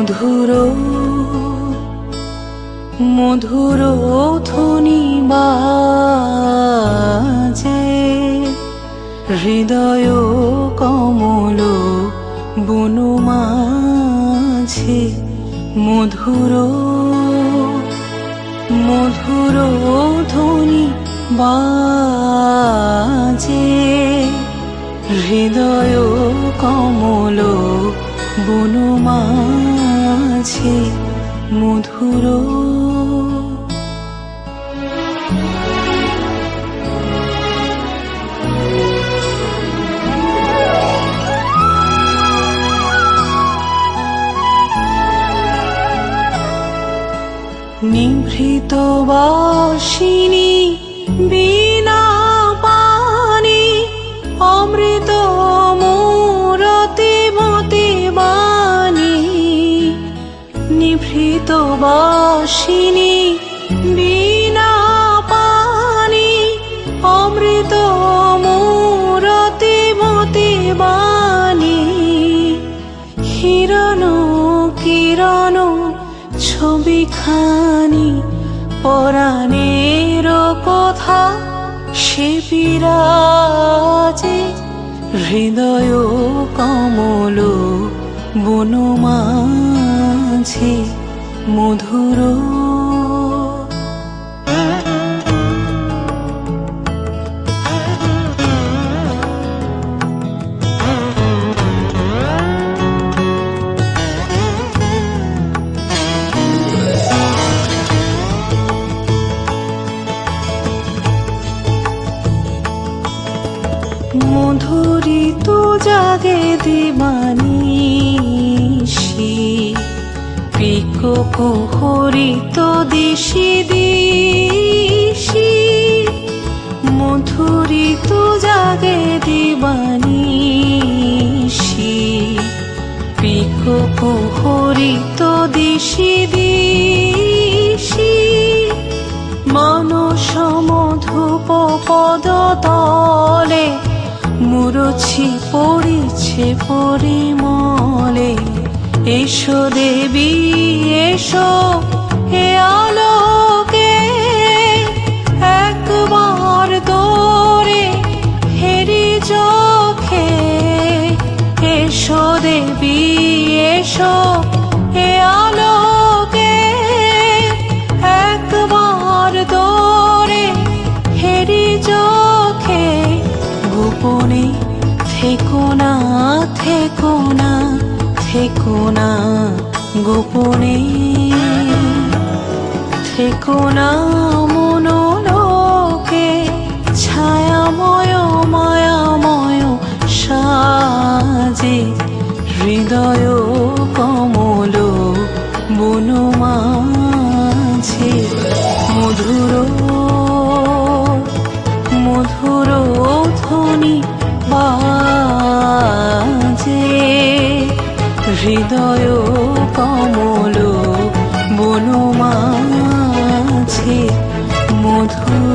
মধুর মধুর ধ্বনি বাজে। হৃদয় কমল বনু মাঝে। মধুর মধুর ধ্বনি বাজে। হৃদয় কমল বনু মাঝে মধুর। নিভৃত বাসিনী বিনা নিভৃত বাসিনী বিনা পানি অমৃত মূরতি মতি বাণী। হিরণ কিরণ ছবিখানি, পরাণের কথা সে বিরাজে, হৃদয় কমল বনমাঝে মধুর। মধুরিত জাগে দিবানিশি পিকো কুহরিত দিশি দিশি, মধুরিত জাগে দিবানিশি। পিকো কুহরিত দিশি দিশি, মানস মধুপ পদ তলে মুরছি পড়েছে পরিমলে। এসো দেবী, এসো হে আলোকে। একবার দৌড়ে হেরি চোখে। এসো দেবী, এসো হে আলোকে। একবার দৌড়ে হেরি চোখে। গোপনে থেকো না থেকো না। থেকো না গোপনে। থেকো না মনোলোকে, ছায়াময়, মায়াময় সাজে। হৃদয় কমল বনমাঝে মধুর মধুর ধ্বনি বাজে হৃদয় কমল বনমাঝে মধুর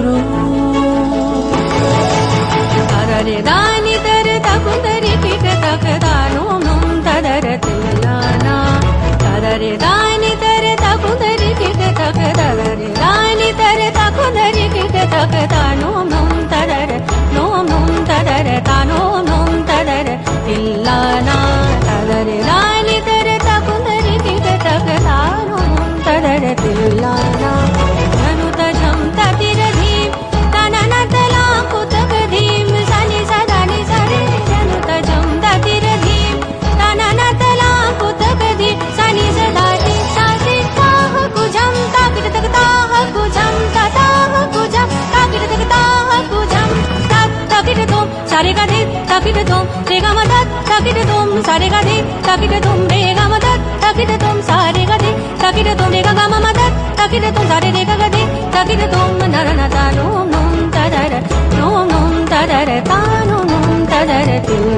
తడతిల్లానా ధనుతజం తతిరధీం తననతలాకుతగధీం సని సదని సరే ధనుతజం తతిరధీం తననతలాకుతగధీం సని సదాతి సాసి తాహ కుజం తాకిటతక తాహ కుజం తతాహ కుజం తాకిటతక తాహ కుజం తత్ తకిటతుం సరిగధి తకిటతుం రేగమదత్ తకిటతుం సరిగధి తకిటతుం రేగమదత్ తకిటతుం సరిగధి தகிரதும் தரரே ககதே தகிரதும் நரநதா நோம் நோம் ததர நோம் நோம் ததர தானோ நோம் ததர திரு